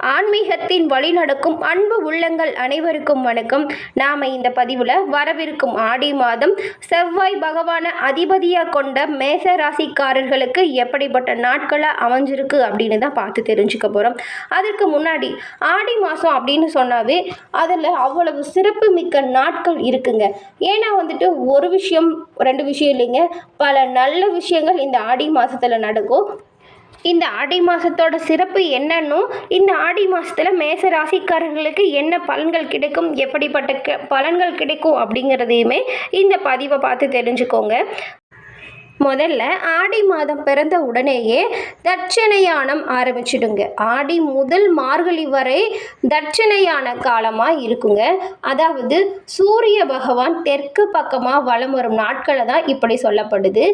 ஆன்மீகத்தின் வழி நடக்கும் அன்பு உள்ளங்கள் அனைவருக்கும் வணக்கம். நாம் இந்த பதிவில் வரவிருக்கும் ஆடி மாதம் செவ்வாய் பகவானை அதிபதியாக கொண்ட மேச ராசிக்காரர்களுக்கு எப்படிப்பட்ட நாட்களாக அமைஞ்சிருக்கு அப்படின்னு தான் பார்த்து தெரிஞ்சுக்க போகிறோம் அதற்கு முன்னாடி ஆடி மாதம் அப்படின்னு சொன்னாவே அதில் அவ்வளவு சிறப்பு மிக்க நாட்கள் இருக்குங்க. ஏன்னா வந்துட்டு ஒரு விஷயம் ரெண்டு விஷயம் இல்லைங்க. பல நல்ல விஷயங்கள் இந்த ஆடி மாதத்தில் நடக்கும். இந்த ஆடி மாதத்தோட சிறப்பு என்னன்னும் இந்த ஆடி மாதத்தில் மேச ராசிக்காரர்களுக்கு என்ன பலன்கள் கிடைக்கும்? எப்படிப்பட்ட க- பலன்கள் கிடைக்கும் அப்படிங்கிறதையுமே இந்த பதிவை பார்த்து தெரிஞ்சுக்கோங்க. முதல்ல ஆடி மாதம் பிறந்த உடனேயே தட்சணையானம் ஆரம்பிச்சிடுங்க. ஆடி முதல் மார்கழி வரை தட்சணையான காலமாக இருக்குங்க. அதாவது சூரிய பகவான் தெற்கு பக்கமாக வலம் வரும் நாட்களை தான் இப்படி சொல்லப்படுது.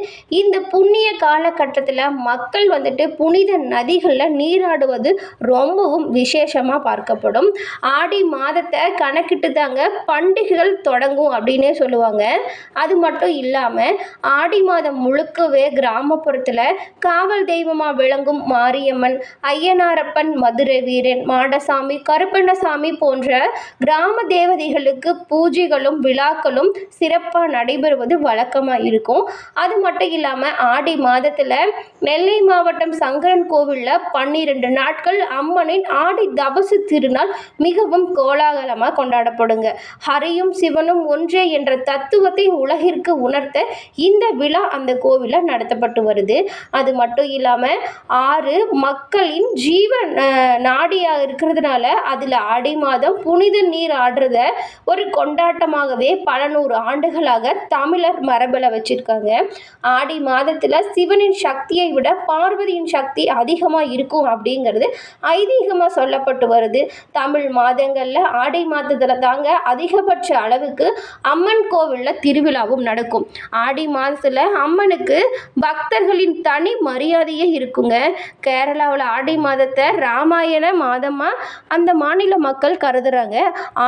இந்த புண்ணிய காலகட்டத்தில் மக்கள் வந்துட்டு புனித நதிகளில் நீராடுவது ரொம்பவும் விசேஷமாக பார்க்கப்படும். ஆடி மாதத்தை கணக்கிட்டு தாங்க பண்டிகைகள் தொடங்கும் அப்படின்னே சொல்லுவாங்க. அது மட்டும் இல்லாமல் ஆடி மாதம் முழுக்கவே கிராமப்புறத்தில் காவல் தெய்வமாக விளங்கும் மாரியம்மன் ஐயனாரப்பன் மதுரை வீரன் மாடசாமி கருப்பண்ணசாமி போன்ற கிராம தேவதைகளுக்கு பூஜைகளும் விழாக்களும் சிறப்பாக நடைபெறுவது வழக்கமாக இருக்கும். அது மட்டும் இல்லாமல் ஆடி மாதத்தில் நெல்லை மாவட்டம் சங்கரன் கோவிலில் பன்னிரெண்டு நாட்கள் அம்மனின் ஆடி தபசு திருநாள் மிகவும் கோலாகலமாக கொண்டாடப்படுங்க. ஹரியும் சிவனும் ஒன்றே என்ற தத்துவத்தை உலகிற்கு உணர்த்த இந்த விழா அந்த கோவிலில் நடத்தப்பட்டு வருது. அது மட்டும் இல்லாமல் ஆறு மக்களின் ஜீவ நாடியாக இருக்கிறதுனால அதில் ஆடி மாதம் புனித நீர் ஆடுறத ஒரு கொண்டாட்டமாகவே பல நூறு ஆண்டுகளாக தமிழர் மரபில் வச்சுருக்காங்க. ஆடி மாதத்தில் சிவனின் சக்தியை விட பார்வதியின் சக்தி அதிகமாக இருக்கும் அப்படிங்கிறது ஐதீகமாக சொல்லப்பட்டு வருது. தமிழ் மாதங்களில் ஆடி மாதத்தில் தாங்க அதிகபட்ச அளவுக்கு அம்மன் கோவிலில் திருவிழாவும் நடக்கும். ஆடி மாதத்தில் அம்மன் சிவனுக்கு பக்தர்களின் தனி மரியாதையே இருக்குங்க. கேரளாவில் ஆடி மாதத்தை ராமாயண மாதமாக அந்த மாநில மக்கள் கருதுறாங்க.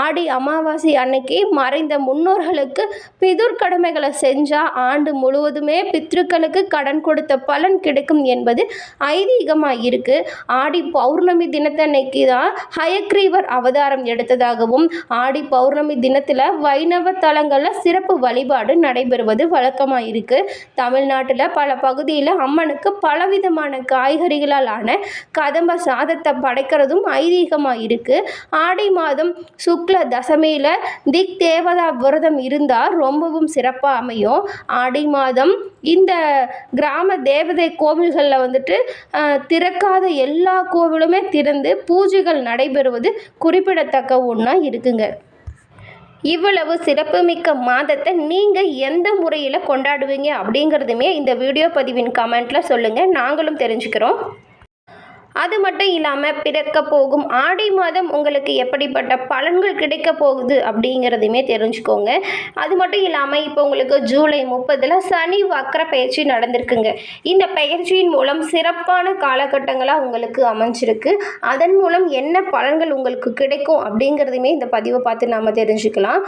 ஆடி அமாவாசை அன்னைக்கு மறைந்த முன்னோர்களுக்கு பிதுர் கடமைகளை செஞ்சால் ஆண்டு முழுவதுமே பித்ருக்களுக்கு கடன் கொடுத்த பலன் கிடைக்கும் என்பது ஐதீகமாக இருக்கு. ஆடி பௌர்ணமி தினத்தன்னைக்கு தான் ஹயக்ரீவர் அவதாரம் எடுத்ததாகவும் ஆடி பௌர்ணமி தினத்தில் வைணவ தலங்களில் சிறப்பு வழிபாடு நடைபெறுவது வழக்கமாக இருக்கு. தமிழ்நாட்டில் பல பகுதியில் அம்மனுக்கு பலவிதமான காய்கறிகளால் ஆன கதம்ப சாதத்தை படைக்கிறதும் ஐதீகமாக இருக்குது ஆடி மாதம் சுக்ல தசமியில் திக் தேவதா விரதம் இருந்தால் ரொம்பவும் சிறப்பாக அமையும். ஆடி மாதம் இந்த கிராம தேவதை கோவில்களில் வந்துட்டு திறக்காத எல்லா கோவிலுமே திறந்து பூஜைகள் நடைபெறுவது குறிப்பிடத்தக்க ஒன்றா இருக்குங்க. இவ்வளவு சிறப்புமிக்க மாதத்தை நீங்கள் எந்த முறையில் கொண்டாடுவீங்க அப்படிங்கிறதுமே இந்த வீடியோ பதிவின் கமெண்ட்டில் சொல்லுங்கள் நாங்களும் தெரிஞ்சுக்கிறோம். அது மட்டும் இல்லாமல் பிறக்க போகும் ஆடி மாதம் உங்களுக்கு எப்படிப்பட்ட பலன்கள் கிடைக்க போகுது அப்படிங்கிறதையுமே தெரிஞ்சுக்கோங்க. அது மட்டும் இல்லாமல் இப்போ உங்களுக்கு ஜூலை முப்பதில் சனி வக்கர பயிற்சி நடந்திருக்குங்க. இந்த பயிற்சியின் மூலம் சிறப்பான காலகட்டங்களாக உங்களுக்கு அமைஞ்சிருக்கு. அதன் மூலம் என்ன பலன்கள் உங்களுக்கு கிடைக்கும் அப்படிங்கிறதையுமே இந்த பதிவை பார்த்து நாம் தெரிஞ்சுக்கலாம்.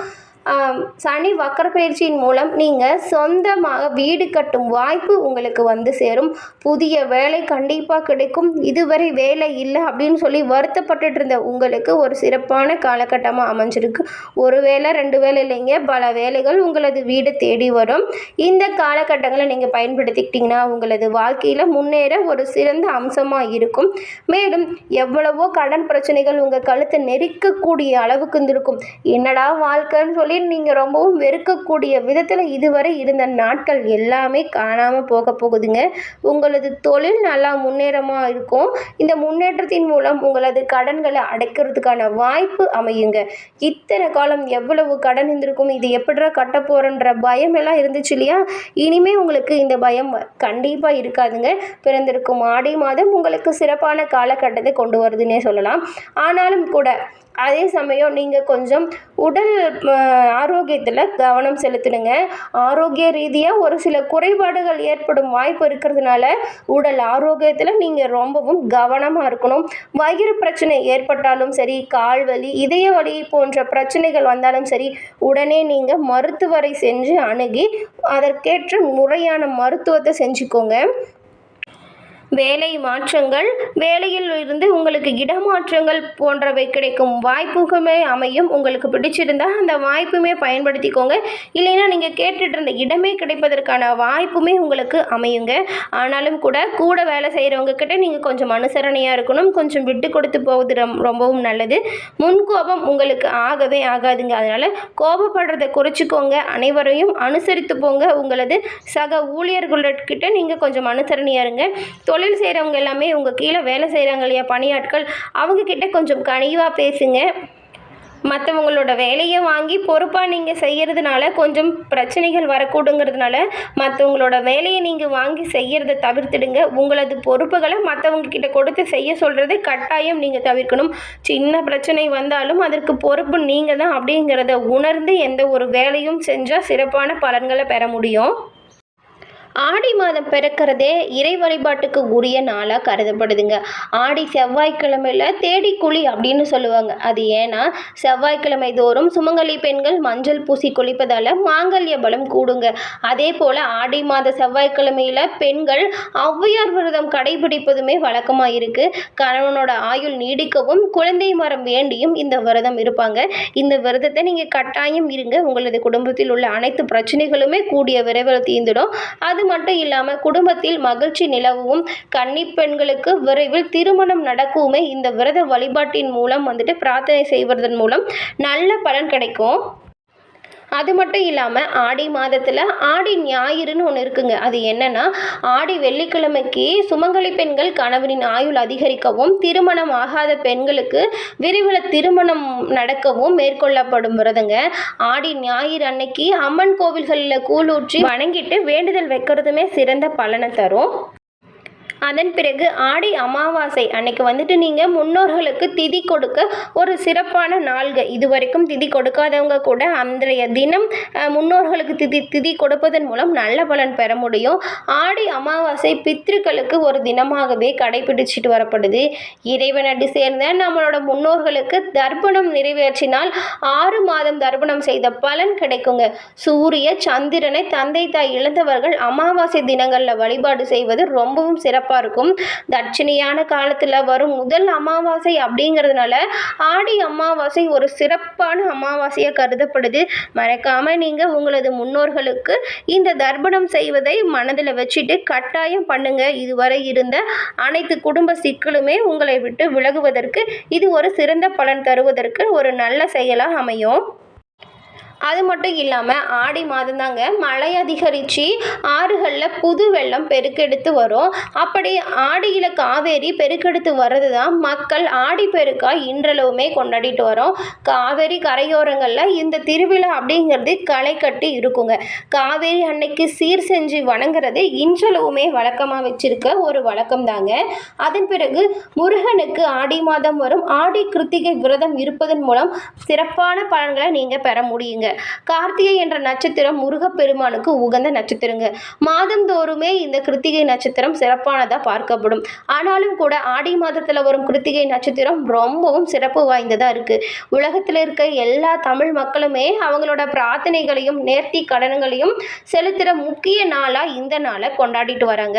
சனி வக்கர பயிற்சியின் மூலம் நீங்கள் சொந்தமாக வீடு கட்டும் வாய்ப்பு உங்களுக்கு வந்து சேரும். புதிய வேலை கண்டிப்பாக கிடைக்கும். இதுவரை வேலை இல்லை அப்படின்னு சொல்லி வருத்தப்பட்டுட்டு இருந்த உங்களுக்கு ஒரு சிறப்பான காலகட்டமாக அமைஞ்சிருக்கு. ஒரு வேலை ரெண்டு வேலை இல்லைங்க பல வேலைகள் உங்களது வீடு தேடி வரும். இந்த காலகட்டங்களை நீங்கள் பயன்படுத்திக்கிட்டிங்கன்னா உங்களது வாழ்க்கையில் முன்னேற ஒரு சிறந்த அம்சமாக இருக்கும். மேலும் எவ்வளவோ கடன் பிரச்சனைகள் உங்கள் கழுத்தை நெரிக்கக்கூடிய அளவுக்கு இருந்திருக்கும். என்னடா வாழ்க்கைன்னு சொல்லி நீங்கள் ரொம்பவும் வெறுக்கக்கூடிய விதத்தில் இதுவரை இருந்த நாட்கள் எல்லாமே காணாமல் போக போகுதுங்க. உங்களது தொழில் நல்லா முன்னேறமாக இருக்கும். இந்த முன்னேற்றத்தின் மூலம் உங்களது கடன்களை அடைக்கிறதுக்கான வாய்ப்பு அமையுங்க. இத்தனை காலம் எவ்வளவு கடன் இருந்திருக்கும் இது எப்படிடா கட்ட போகிறன்ற பயம் எல்லாம் இருந்துச்சு இல்லையா? இனிமே உங்களுக்கு இந்த பயம் கண்டிப்பாக இருக்காதுங்க. பிறந்திருக்கும் ஆடி மாதம் உங்களுக்கு சிறப்பான காலகட்டத்தை கொண்டு வருதுன்னே சொல்லலாம். ஆனாலும் கூட அதே சமயம் நீங்கள் கொஞ்சம் உடல் ஆரோக்கியத்தில் கவனம் செலுத்தணுங்க ஆரோக்கிய ரீதியாக ஒரு சில குறைபாடுகள் ஏற்படும் வாய்ப்பு இருக்கிறதுனால உடல் ஆரோக்கியத்தில் நீங்கள் ரொம்பவும் கவனமாக இருக்கணும். வயிறு பிரச்சனை ஏற்பட்டாலும் சரி கால் வலி இதய வலி போன்ற பிரச்சனைகள் வந்தாலும் சரி உடனே நீங்கள் மருத்துவரை சென்று அணுகி அதற்கேற்ற முறையான மருத்துவத்தை செஞ்சுக்கோங்க. வேலை மாற்றங்கள் வேலையில் இருந்து உங்களுக்கு இடமாற்றங்கள் போன்றவை கிடைக்கும். வாய்ப்புகளுமே அமையும். உங்களுக்கு பிடிச்சிருந்தா அந்த வாய்ப்புமே பயன்படுத்திக்கோங்க. இல்லைன்னா நீங்கள் கேட்டுட்டு இருந்த இடமே கிடைப்பதற்கான வாய்ப்புமே உங்களுக்கு அமையுங்க. ஆனாலும் கூட கூட வேலை செய்கிறவங்க கிட்ட நீங்கள் கொஞ்சம் அனுசரணையாக இருக்கணும். கொஞ்சம் விட்டு கொடுத்து போவது ரொம்பவும் நல்லது. முன்கோபம் உங்களுக்கு ஆகவே ஆகாதுங்க. அதனால் கோபப்படுறதை குறைச்சிக்கோங்க. அனைவரையும் அனுசரித்து போங்க. உங்களது சக ஊழியர்கள்கிட்ட நீங்கள் கொஞ்சம் அனுசரணையாக இருங்க. தொழில் செய்கிறவங்க எல்லாமே உங்கள் கீழே வேலை செய்கிறாங்க இல்லையா பணியாட்கள் அவங்கக்கிட்ட கொஞ்சம் கனிவாக பேசுங்க. மற்றவங்களோட வேலையை வாங்கி பொறுப்பாக நீங்கள் செய்கிறதுனால கொஞ்சம் பிரச்சனைகள் வரக்கூடுங்கிறதுனால மற்றவங்களோட வேலையை நீங்கள் வாங்கி செய்கிறத தவிர்த்துடுங்க. உங்களது பொறுப்புகளை மற்றவங்க கிட்ட கொடுத்து செய்ய சொல்கிறது கட்டாயம் நீங்கள் தவிர்க்கணும். சின்ன பிரச்சனை வந்தாலும் அதற்கு பொறுப்பு நீங்கள் தான் அப்படிங்கிறத உணர்ந்து எந்த ஒரு வேலையும் செஞ்சால் சிறப்பான பலன்களை பெற முடியும். ஆடி மாதம் பிறக்கிறதே இறை வழிபாட்டுக்கு உரிய நாளாக கருதப்படுதுங்க. ஆடி செவ்வாய்க்கிழமையில் குழி அப்படின்னு சொல்லுவாங்க. அது ஏன்னா செவ்வாய்க்கிழமை தோறும் சுமங்கலி பெண்கள் மஞ்சள் பூசி குளிப்பதால் மாங்கல்ய பலம் கூடுங்க. அதே போல் ஆடி மாத செவ்வாய்க்கிழமையில் பெண்கள் ஔவையார் விரதம் கடைபிடிப்பதுமே வழக்கமாக இருக்குது கணவனோட ஆயுள் நீடிக்கவும் குழந்தை மரம் வேண்டியும் இந்த விரதம் இருப்பாங்க. இந்த விரதத்தை நீங்கள் கட்டாயம் இருங்க. உங்களது குடும்பத்தில் உள்ள அனைத்து பிரச்சனைகளுமே கூடிய விரைவில் தீர்ந்துடும். அது மட்டும் இல்லாமல் குடும்பத்தில் மகிழ்ச்சி நிலவும் கன்னி பெண்களுக்கு விரைவில் திருமணம் நடக்குமே. இந்த விரத வழிபாட்டின் மூலம் வந்துட்டு பிரார்த்தனை செய்வதன் மூலம் நல்ல பலன் கிடைக்கும். அது மட்டும் இல்லாமல் ஆடி மாதத்தில் ஆடி ஞாயிறுன்னு ஒன்று இருக்குங்க. அது என்னன்னா ஆடி வெள்ளிக்கிழமைக்கு சுமங்கலி பெண்கள் கணவனின் ஆயுள் அதிகரிக்கவும் திருமணம் ஆகாத பெண்களுக்கு விரைவில் திருமணம் நடக்கவும் மேற்கொள்ளப்படும் விரதங்க. ஆடி ஞாயிறு அன்னைக்கு அம்மன் கோவில்களில் கூழூற்றி வணங்கிட்டு வேண்டுதல் வைக்கிறதுமே சிறந்த பலனை தரும். அதன் பிறகு ஆடி அமாவாசை அன்னைக்கு வந்துட்டு நீங்கள் முன்னோர்களுக்கு திதி கொடுக்க ஒரு சிறப்பான நாள்கள் இது வரைக்கும் திதி கொடுக்காதவங்க கூட அன்றைய தினம் முன்னோர்களுக்கு திதி திதி கொடுப்பதன் மூலம் நல்ல பலன் பெற முடியும். ஆடி அமாவாசை பித்ருக்களுக்கு ஒரு தினமாகவே கடைபிடிச்சிட்டு வரப்படுது. இறைவனடி சேர்ந்த நம்மளோட முன்னோர்களுக்கு தர்ப்பணம் நிறைவேற்றினால் ஆறு மாதம் தர்ப்பணம் செய்த பலன் கிடைக்குங்க. சூரிய சந்திரனை தந்தை தாய் இழந்தவர்கள் அமாவாசை தினங்களில் வழிபாடு செய்வது ரொம்பவும் சிறப்பு. சிறப்பாக இருக்கும். தட்சிணியான காலத்தில் வரும் முதல் அமாவாசை அப்படிங்கிறதுனால ஆடி அமாவாசை ஒரு சிறப்பான அமாவாசையாக கருதப்படுது. மறக்காமல் நீங்கள் உங்களது முன்னோர்களுக்கு இந்த தர்ப்பணம் செய்வதை மனதில் வச்சுட்டு கட்டாயம் பண்ணுங்க. இதுவரை இருந்த அனைத்து குடும்ப சிக்கலுமே உங்களை விட்டு விலகுவதற்கு இது ஒரு சிறந்த பலன் தருவதற்கு ஒரு நல்ல செயலாக அமையும். அது மட்டும் இல்லாமல் ஆடி மாதம் தாங்க மழை அதிகரித்து ஆறுகளில் புது வெள்ளம் பெருக்கெடுத்து வரும். அப்படி ஆடியில் காவேரி பெருக்கெடுத்து வர்றது தான் மக்கள் ஆடி பெருக்காக இன்றளவுமே கொண்டாடிட்டு வரோம். காவேரி கரையோரங்களில் இந்த திருவிழா அப்படிங்கிறது களை கட்டி இருக்குங்க. காவேரி அன்னைக்கு சீர் செஞ்சு வணங்குறது இன்றளவுமே வழக்கமாக வச்சுருக்க ஒரு வழக்கம் தாங்க. அதன் பிறகு முருகனுக்கு ஆடி மாதம் வரும். ஆடி கிருத்திகை விரதம் இருப்பதன் மூலம் சிறப்பான பலன்களை நீங்கள் பெற முடியுங்க. கார்த்திகை என்ற நட்சத்திரம் முருகப்பெருமானுக்கு உகந்த நட்சத்திரங்க. மாதந்தோறுமே இந்த கிருத்திகை நட்சத்திரம் சிறப்பானதாக பார்க்கப்படும். ஆனாலும் கூட ஆடி மாதத்தில் வரும் கிருத்திகை நட்சத்திரம் ரொம்பவும் சிறப்பு வாய்ந்ததாக இருக்குது உலகத்தில் இருக்க எல்லா தமிழ் மக்களுமே அவங்களோட பிரார்த்தனைகளையும் நேர்த்தி கடன்களையும் செலுத்துகிற முக்கிய நாளாக இந்த நாளை கொண்டாடிட்டு வராங்க.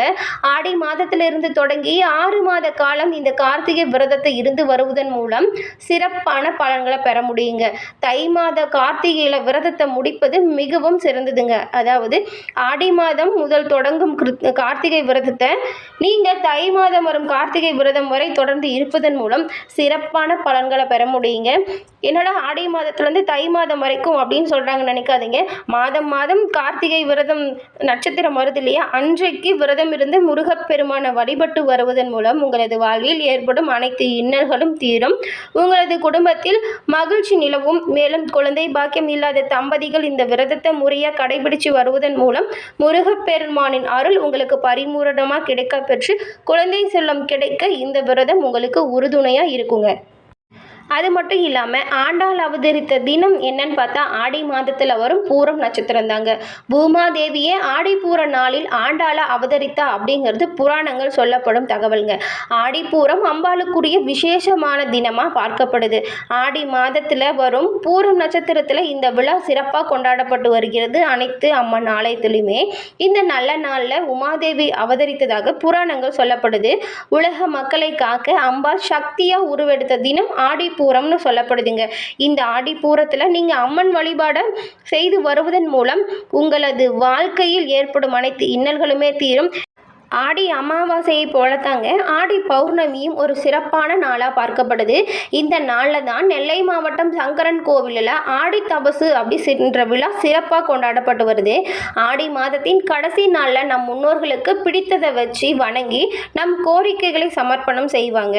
ஆடி மாதத்திலிருந்து தொடங்கி ஆறு மாத காலம் இந்த கார்த்திகை விரதத்தை இருந்து வருவதன் மூலம் சிறப்பான பலன்களை பெற முடியுங்க. தை மாத கார்த்திகையில் விரதத்தை முடிப்பது மிகவும் சிறந்ததுங்க. அதாவது ஆடி மாதம் முதல் தொடங்கும் கார்த்திகை விரதத்தை நீங்கள் தை மாதம் வரும் கார்த்திகை விரதம் வரை தொடர்ந்து இருப்பதன் மூலம் சிறப்பான பலன்களை பெற முடியுங்க. என்னடா ஆடி மாதத்துலேருந்து தை மாதம் வரைக்கும் அப்படின்னு சொல்கிறாங்க நினைக்காதீங்க. மாதம் மாதம் கார்த்திகை விரதம் நட்சத்திரம் வருது இல்லையா? அன்றைக்கு விரதம் இருந்து முருகப்பெருமானை வழிபட்டு வருவதன் மூலம் உங்களது வாழ்வில் ஏற்படும் அனைத்து இன்னல்களும் தீரும். உங்களது குடும்பத்தில் மகிழ்ச்சி நிலவும். மேலும் குழந்தை பாக்கியம் இல்லாத தம்பதிகள் இந்த விரதத்தை முறையாக கடைபிடிச்சு வருவதன் மூலம் முருகப்பெருமானின் அருள் உங்களுக்கு பரிமூரணமாக கிடைக்க பெற்று குழந்தை செல்லம் கிடைக்க இந்த விரதம் உங்களுக்கு உறுதுணையாக இருக்குங்க. அது மட்டும் இல்லாமல் ஆண்டாள் அவதரித்த தினம் என்னன்னு பார்த்தா ஆடி மாதத்தில் வரும் பூரம் நட்சத்திரம் தாங்க பூமாதேவியே ஆடிப்பூர நாளில் ஆண்டாள அவதரித்தா அப்படிங்கிறது புராணங்கள் சொல்லப்படும் தகவல்ங்க. ஆடிப்பூரம் அம்பாளுக்குரிய விசேஷமான தினமாக பார்க்கப்படுது. ஆடி மாதத்தில் வரும் பூரம் நட்சத்திரத்தில் இந்த விழா சிறப்பாக கொண்டாடப்பட்டு வருகிறது அனைத்து அம்மன் ஆலயத்திலுமே. இந்த நல்ல நாளில் உமாதேவி அவதரித்ததாக புராணங்கள் சொல்லப்படுது. உலக மக்களை காக்க அம்பாள் சக்தியாக உருவெடுத்த தினம் ஆடி ஆடிப்பூரம்னு சொல்லப்படுதுங்க. இந்த ஆடிப்பூரத்தில் நீங்கள் அம்மன் வழிபாடை செய்து வருவதன் மூலம் உங்களது வாழ்க்கையில் ஏற்படும் அனைத்து இன்னல்களுமே தீரும். ஆடி அமாவாசையை போலத்தாங்க ஆடி பௌர்ணமியும் ஒரு சிறப்பான நாளாக பார்க்கப்படுது. இந்த நாளில் தான் நெல்லை மாவட்டம் சங்கரன் கோவிலில் ஆடி தபசு அப்படின்ற விழா சிறப்பாக கொண்டாடப்பட்டு வருது. ஆடி மாதத்தின் கடைசி நாளில் நம் முன்னோர்களுக்கு பிடித்ததை வச்சு வணங்கி நம் கோரிக்கைகளை சமர்ப்பணம் செய்வாங்க.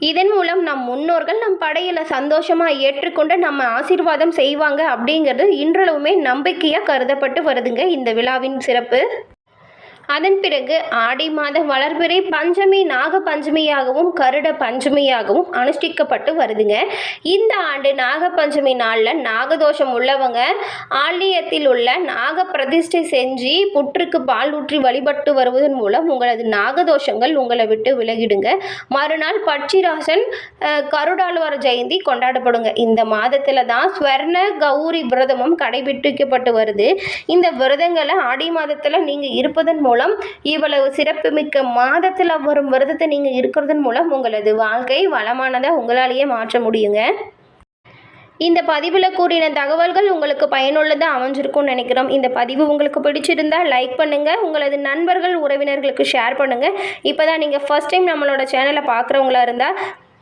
இதன் மூலம் நம் முன்னோர்கள் நம் படையில் சந்தோஷமாக ஏற்றுக்கொண்டு நம்ம ஆசீர்வாதம் செய்வாங்க அப்படிங்கிறது இன்றளவுமே நம்பிக்கையாக கருதப்பட்டு வருதுங்க இந்த விழாவின் சிறப்பு. அதன் பிறகு ஆடி மாத வளர்பிறை பஞ்சமி நாக பஞ்சமியாகவும் கருட பஞ்சமியாகவும் அனுஷ்டிக்கப்பட்டு வருதுங்க. இந்த ஆண்டு நாக பஞ்சமி நாளில் நாகதோஷம் உள்ளவங்க ஆலயத்தில் உள்ள நாக பிரதிஷ்டை செஞ்சு புற்றுக்கு பால் ஊற்றி வழிபட்டு வருவதன் மூலம் உங்களது நாகதோஷங்கள் உங்களை விட்டு விலகிடுங்க. மறுநாள் பட்சிராசன் கருடாழ்வார கருடாழ்வார் ஜெயந்தி கொண்டாடப்படுங்க. இந்த மாதத்தில் தான் ஸ்வர்ண கௌரி விரதமும் கடைபிடிக்கப்பட்டு வருது. இந்த விரதங்களை ஆடி மாதத்தில் நீங்கள் இருப்பதன் மூலம் மூலம் இவ்வளவு சிறப்புமிக்க மாதத்தில் வரும் விரதத்தை நீங்கள் இருக்கிறதன் மூலம் உங்களது வாழ்க்கை வளமானதாக உங்களாலேயே மாற்ற முடியுங்க. இந்த பதிவில் கூறின தகவல்கள் உங்களுக்கு பயனுள்ளதாக அமைஞ்சிருக்கும்னு நினைக்கிறோம். இந்த பதிவு உங்களுக்கு பிடிச்சிருந்தா லைக் பண்ணுங்கள் உங்களது நண்பர்கள் உறவினர்களுக்கு ஷேர் பண்ணுங்கள் இப்போ தான் நீங்கள் ஃபஸ்ட் டைம் நம்மளோட சேனலை பார்க்குறவங்களா இருந்தால்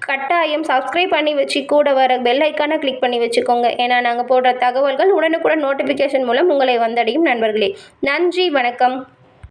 கட்டாயம் சப்ஸ்கிரைப் பண்ணி வச்சு கூட வர பெல் ஐக்கானை கிளிக் பண்ணி வச்சுக்கோங்க. ஏன்னா நாங்கள் போடுற தகவல்கள் உடனுக்குடன் நோட்டிஃபிகேஷன் மூலம் உங்களை வந்தடையும் நண்பர்களே. நன்றி வணக்கம்.